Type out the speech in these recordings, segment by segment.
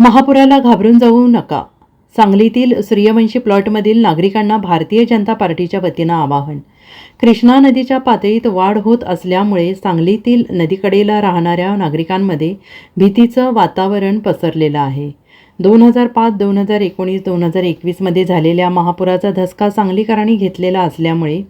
महापुराला घाबरून जाऊ नका. सांगलीतील सूर्यवंशी प्लॉटमधील नागरिकांना भारतीय जनता पार्टीच्या वतीनं आवाहन. कृष्णा नदीच्या पातळीत वाढ होत असल्यामुळे सांगलीतील नदीकडेला राहणाऱ्या नागरिकांमध्ये भीतीचं वातावरण पसरलेलं आहे. दोन हजार पाच दोन हजार एकोणीस दोन हजार एकवीसमध्ये झालेल्या महापुराचा धसका सांगलीकरांनी घेतलेला असल्यामुळे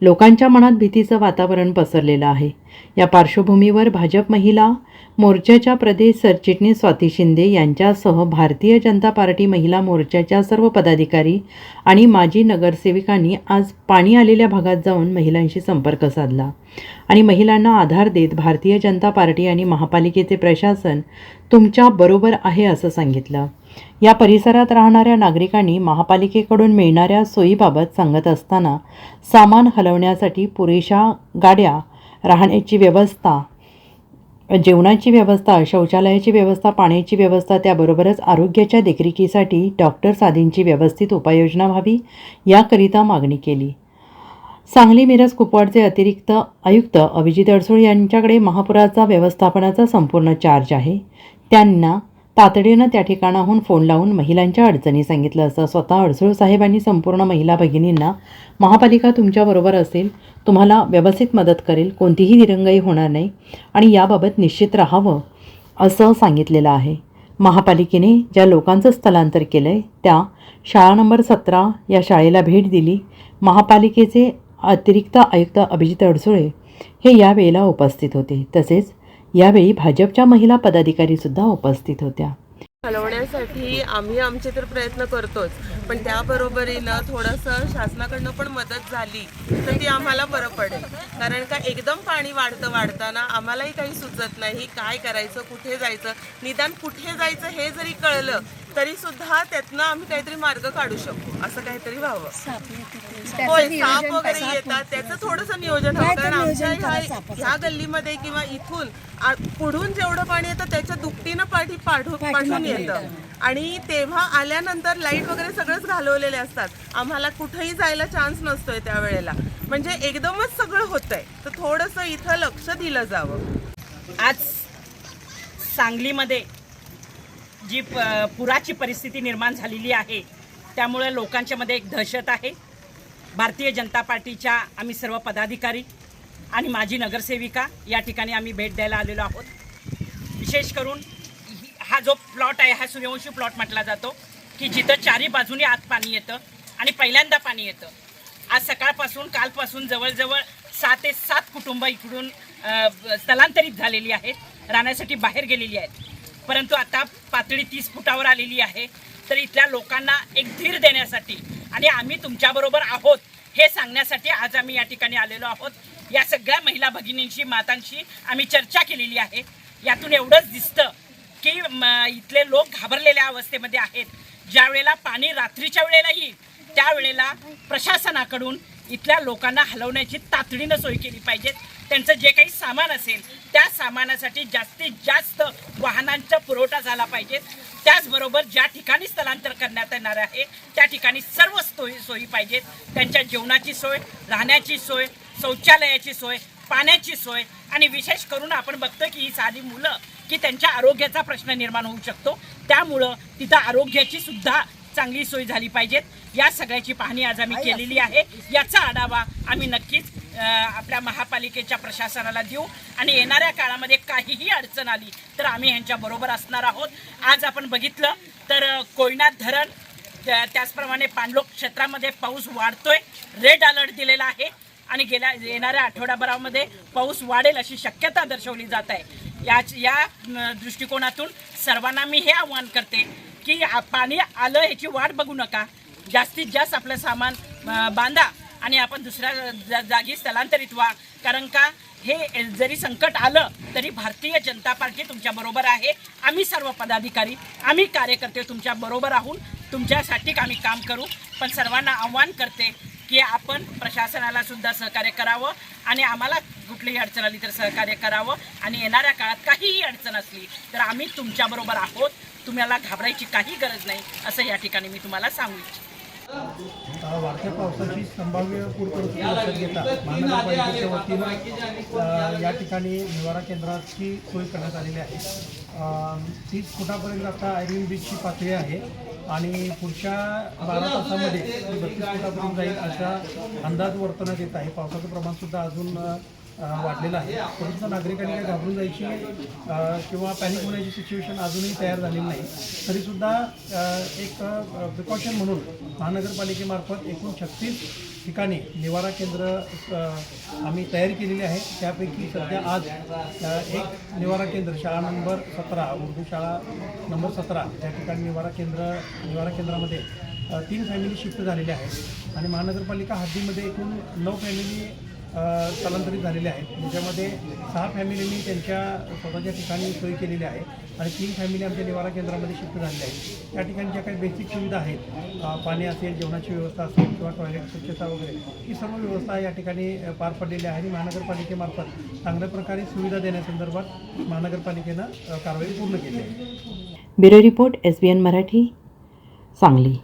लोकांच्या मनात भीतीचं वातावरण पसरलेलं आहे. या पार्श्वभूमीवर भाजप महिला मोर्चाच्या प्रदेश सरचिटणीस स्वाती शिंदे यांच्यासह भारतीय जनता पार्टी महिला मोर्चाच्या सर्व पदाधिकारी आणि माजी नगरसेविकांनी आज पाणी आलेल्या भागात जाऊन महिलांशी संपर्क साधला. आणि महिलांना आधार देत भारतीय जनता पार्टी आणि महापालिकेचे प्रशासन तुमच्या बरोबर आहे असं सांगितलं. या परिसरात राहणाऱ्या नागरिकांनी महापालिकेकडून मिळणाऱ्या सोयीबाबत सांगत असताना सामान हलवण्यासाठी पुरेशा गाड्या राहण्याची व्यवस्था जेवणाची व्यवस्था शौचालयाची व्यवस्था पाण्याची व्यवस्था त्याबरोबरच आरोग्याच्या देखरेखीसाठी डॉक्टर्स आदींची व्यवस्थित उपाययोजना व्हावी याकरिता मागणी केली. सांगली मिरज कुपवाडचे अतिरिक्त आयुक्त अभिजित अडसूळ यांच्याकडे महापुराचा व्यवस्थापनाचा संपूर्ण चार्ज आहे. त्यांना तातडीनं त्या ठिकाणाहून फोन लावून महिलांच्या अडचणी सांगितलं असं स्वतः अडसूळ साहेबांनी संपूर्ण महिला भगिनींना महापालिका तुमच्याबरोबर असेल तुम्हाला व्यवस्थित मदत करेल कोणतीही दिरंगाई होणार नाही आणि याबाबत निश्चित राहावं असं सांगितलेलं आहे. महापालिकेने ज्या लोकांचं स्थलांतर केलं आहे त्या शाळा नंबर सतरा या शाळेला भेट दिली. महापालिकेचे अतिरिक्त आयुक्त अभिजित अडसुळे हे यावेळेला उपस्थित होते. तसेच यावेळी भाजपच्या महिला पदाधिकारीसुद्धा उपस्थित होत्या. हलवण्यासाठी आम्ही आमचे तर प्रयत्न करतोच पण त्याबरोबरीनं थोडंसं शासनाकडनं पण मदत झाली तर ती आम्हाला बरं पडेल. कारण का एकदम पाणी वाढतं वाढताना आम्हालाही काही सुचत नाही काय करायचं कुठे जायचं निदान कुठे जायचं हे जरी कळलं तरी सुद्धा त्यातनं आम्ही काहीतरी मार्ग काढू शकतो असं काहीतरी व्हावं. होय साप वगैरे येतात त्याचं थोडंसं नियोजन हवं कारण आमच्या ह्या ह्या गल्लीमध्ये किंवा इथून आ- पुढून जेवढं पाणी येतं त्याच्या दुपटीनं पाठी पाठू पाठून येतं. आणि तेव्हा आल्यानंतर लाइट वगैरे सगळंच घालवलेले असतात. आम्हाला कुठेही जायला चान्स नसतोय त्यावेळेला. म्हणजे एकदमच सगळं होतंय. तर थोडंसं इथं लक्ष दिलं जावं. आज सांगलीमध्ये जी प पुराची परिस्थिती निर्माण झालेली आहे त्यामुळे लोकांच्या मध्ये एक दहशत आहे. भारतीय जनता पार्टीच्या आम्ही सर्व पदाधिकारी आणि माजी नगरसेविका या ठिकाणी आम्ही भेट द्यायला आलेलो आहोत. विशेष करून हा जो प्लॉट आहे हा सूर्यवंशी प्लॉट म्हटला जातो की जिथं चारी बाजूनी आत पाणी येतं आणि पहिल्यांदा पाणी येतं. आज सकाळपासून कालपासून जवळजवळ सहा ते सात कुटुंब इकडून स्थलांतरित झालेली आहेत राहण्यासाठी बाहेर गेलेली आहेत. परंतु आता पातळी तीस फुटावर आलेली आहे. तर इथल्या लोकांना एक धीर देण्यासाठी आणि आम्ही तुमच्याबरोबर आहोत हे सांगण्यासाठी आज आम्ही या ठिकाणी आलेलो आहोत. या सगळ्या महिला भगिनींशी मातांशी आम्ही चर्चा केलेली आहे. यातून एवढंच दिसतं की इथले लोक घाबरलेल्या अवस्थेमध्ये आहेत. ज्या वेळेला पाणी रात्रीच्या वेळेला येईल त्यावेळेला प्रशासनाकडून इथल्या लोकांना हलवण्याची तातडीनं सोय केली पाहिजे. त्यांचं जे काही सामान असेल त्या सामानासाठी जास्तीत जास्त वाहनांचा पुरवठा झाला पाहिजे. त्याचबरोबर ज्या ठिकाणी स्थलांतर करण्यात येणार आहे त्या ठिकाणी सर्व सोयी सोयी पाहिजेत. त्यांच्या जेवणाची सोय राहण्याची सोय शौचालयाची सोय पाण्याची सोय आणि विशेष करून आपण बघतो की ही साधी मुलं की त्यांच्या आरोग्याचा प्रश्न निर्माण होऊ शकतो. त्यामुळं तिथं आरोग्याची सुद्धा चांगली सोय झाली पाहिजेत. या सगळ्याची पाहणी आज आम्ही केलेली आहे. याचा आढावा आम्ही नक्कीच आपल्या महापालिकेच्या प्रशासनाला देऊ. आणि येणाऱ्या काळामध्ये काहीही अडचण आली तर आम्ही ह्यांच्याबरोबर असणार आहोत. आज आपण बघितलं तर अ, कोयना धरण त्या- त्याचप्रमाणे पाणलोक क्षेत्रामध्ये पाऊस वाढतोय. रेड अलर्ट दिलेला आहे. आणि गेल्या येणाऱ्या आठवडाभरामध्ये पाऊस वाढेल अशी शक्यता दर्शवली जात आहे. या या दृष्टिकोनातून सर्वांना मी हे आव्हान करते की पाणी आलं ह्याची वाट बघू नका. जास्तीत जास्त आपलं सामान बांधा. आणि आपण दुसऱ्या जा- जागी स्थलांतरित व्हा. कारण का हे जरी संकट आलं तरी भारतीय जनता पार्टी तुमच्या बरोबर आहे. आम्ही सर्व पदाधिकारी आम्ही कार्यकर्ते तुमच्या बरोबर आहोत. तुमच्यासाठी आम्ही काम करू? पण सर्वांना आव्हान करते की आपण प्रशासनाला सुद्धा सहकार्य करावं आणि आम्हाला कुठलीही अडचण आली तर सहकार्य करावं. आणि येणाऱ्या काळात काहीही अडचण असली तर आम्ही तुमच्याबरोबर आहोत. तुम्हाला घाबरायची काही गरज नाही असं या ठिकाणी मी तुम्हाला सांगू इच्छितो. वाढत्या पावसाची संभाव्य पूर परिस्थिती लक्षात घेता महानगरपालिकेच्या वतीनं या ठिकाणी निवारा केंद्राची सोय करण्यात आलेली आहे. तीस फुटापर्यंत आता आयर्विन बीचची पातळी आहे आणि पुढच्या बारा तासामध्ये बत्तीस फुटापर्यंत जाईल असा अंदाज वर्तवण्यात येत आहे. पावसाचं प्रमाणसुद्धा अजून वाढलेलं आहे. परंतु नागरिकांनी काही घाबरून जायची किंवा पॅनिक होण्याची सिच्युएशन अजूनही तयार झालेली नाही. तरीसुद्धा एक प्रिकॉशन म्हणून महानगरपालिकेमार्फत एकूण छत्तीस ठिकाणी निवारा केंद्र आम्ही तयारी केलेली आहे. त्यापैकी सध्या आज एक निवारा केंद्र शाळा नंबर सतरा उर्दू शाळा नंबर सतरा या ठिकाणी निवारा केंद्र निवारा केंद्रामध्ये तीन फॅमिली शिफ्ट झालेल्या आहेत. आणि महानगरपालिका हद्दीमध्ये एकूण नऊ फॅमिली स्थलांतरित झालेले आहेत. त्याच्यामध्ये सहा फॅमिलींनी त्यांच्या स्वतःच्या ठिकाणी सोय केलेली आहे आणि तीन फॅमिली आमच्या निवारा केंद्रामध्ये शिफ्ट झालेल्या आहेत. त्या ठिकाणी ज्या काही बेसिक सुविधा आहेत पाणी असेल जेवणाची व्यवस्था असेल किंवा टॉयलेट स्वच्छता वगैरे ही सर्व व्यवस्था या ठिकाणी पार पडलेली आहे आणि महानगरपालिकेमार्फत चांगल्या प्रकारे सुविधा देण्यासंदर्भात महानगरपालिकेनं कारवाई पूर्ण केली आहे. Bureau report S B N Marathi Sangli.